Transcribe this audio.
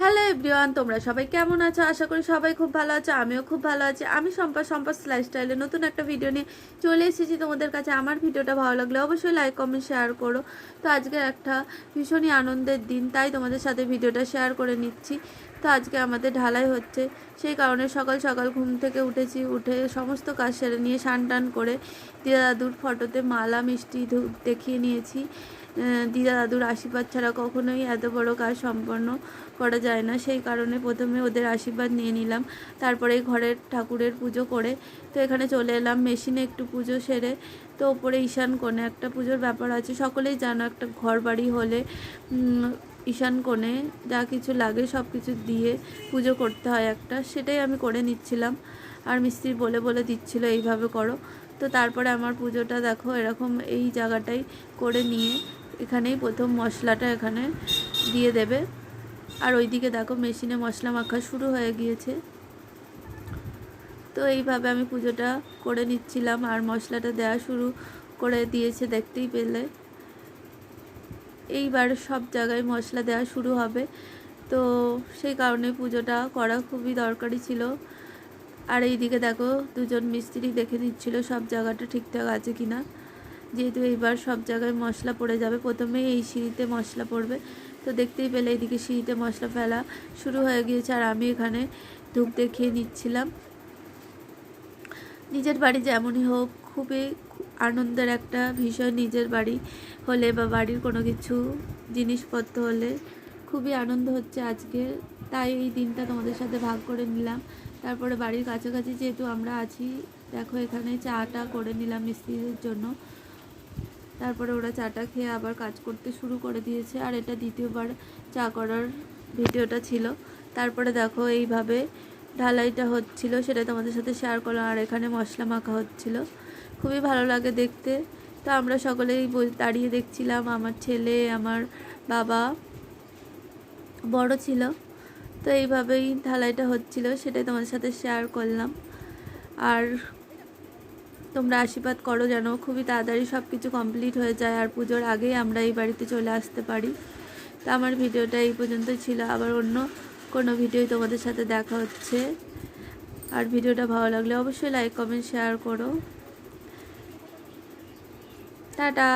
Hello everyone তোমরা সবাই কেমন আছো? আশা করি সবাই খুব ভালো আছো, আমিও খুব ভালো আছি। আমি সম্পা সম্পা লাইফস্টাইলে নতুন একটা ভিডিও নিয়ে চলে এসেছি। তোমাদের কাছে আমার ভিডিওটা ভালো লাগলে অবশ্যই লাইক কমেন্ট শেয়ার করো। তো আজকে একটা ভীষণই আনন্দের দিন, তাই তোমাদের সাথে ভিডিওটা শেয়ার করে নিচ্ছি। তো আজকে আমাদের ঢালাই হচ্ছে, সেই কারণে সকাল সকাল ঘুম থেকে উঠেছি, উঠে সমস্ত কাজ সেরে নিয়ে স্নান টান করে দিদা দাদুর ফটোতে মালা, মিষ্টি দেখিয়ে নিয়েছি। দিদা দাদুর আশীর্বাদ ছাড়া কখনোই এত বড় কাজ সম্পন্ন করা যায় না। সেই কারণে প্রথমে ওদের আশীর্বাদ নিয়ে নিলাম। তারপরে ঘরের ঠাকুরের পুজো করে তো এখানে চলে এলাম। মেশিনে একটু পুজো সেরে তো ওপরে ঈশান কোণে একটা পুজোর ব্যাপার আছে। সকলেই জানো একটা ঘর বাড়ি হলে ঈশান কোণে যা কিছু লাগে সব কিছু দিয়ে পুজো করতে হয় একটা। সেটাই আমি করে নিচ্ছিলাম। আর মিস্ত্রি বলে বলে দিচ্ছিল, এইভাবে করো। তো তারপরে আমার পুজোটা দেখো, এরকম এই জায়গাটাই করে নিয়ে এখানেই প্রথম মশলাটা এখানে দিয়ে দেবে। আর ওইদিকে দেখো মেশিনে মশলা মাখা শুরু হয়ে গিয়েছে। তো এইভাবে আমি পুজোটা করে নিচ্ছিলাম আর মশলাটা দেওয়া শুরু করে দিয়েছে দেখতেই পেলে। এইবার সব জায়গায় মশলা দেওয়া শুরু হবে। তো সেই কারণে পুজোটা করা খুবই দরকারি ছিল। আর এইদিকে দেখো দুজন মিস্ত্রি দেখে নিচ্ছিল সব জায়গাটা ঠিকঠাক আছে কি না যেহেতু এইবার সব জায়গায় মশলা পড়ে যাবে, প্রথমেই এই সিঁড়িতে মশলা পড়বে। তো দেখতেই পেলে এইদিকে সিঁড়িতে মশলা ফেলা শুরু হয়ে গিয়েছে আর আমি এখানে ধূপ দেখিয়ে নিচ্ছিলাম। নিজের বাড়ি যেমনই হোক, খুবই আনন্দের একটা বিষয় নিজের বাড়ি হলে বা বাড়ির কোনো কিছু জিনিসপত্র হলে খুবই আনন্দ হচ্ছে আজকে। তাই এই দিনটা তোমাদের সাথে ভাগ করে নিলাম। তারপরে বাড়ির কাছাকাছি যেহেতু আমরা আছি, দেখো এখানে চাটা করে নিলাম মিস্ত্রিদের জন্য। তারপরে ওরা চাটা খেয়ে আবার কাজ করতে শুরু করে দিয়েছে। আর এটা দ্বিতীয়বার চা করার ভিডিওটা ছিল। তারপরে দেখো এইভাবে ঢালাইটা হচ্ছিল, সেটা তোমাদের সাথে শেয়ার করলাম। আর এখানে মশলা মাখা হচ্ছিল। খুবই ভালো লাগে দেখতে। তো আমরা সকলেই দাঁড়িয়ে দেখছিলাম। আমার ছেলে, আমার বাবা বড় ছিল। তো এইভাবেই ঢালাইটা হচ্ছিল, সেটাই তোমাদের সাথে শেয়ার করলাম। আর তোমরা আশীর্বাদ করো যেন খুবই তাড়াতাড়ি সব কিছু কমপ্লিট হয়ে যায় আর পুজোর আগেই আমরা এই বাড়িতে চলে আসতে পারি। তা আমার ভিডিওটা এই পর্যন্ত ছিল। আবার অন্য কোনো ভিডিওই তোমাদের সাথে দেখা হচ্ছে। আর ভিডিওটা ভালো লাগলে অবশ্যই লাইক কমেন্ট শেয়ার করো। টাটা!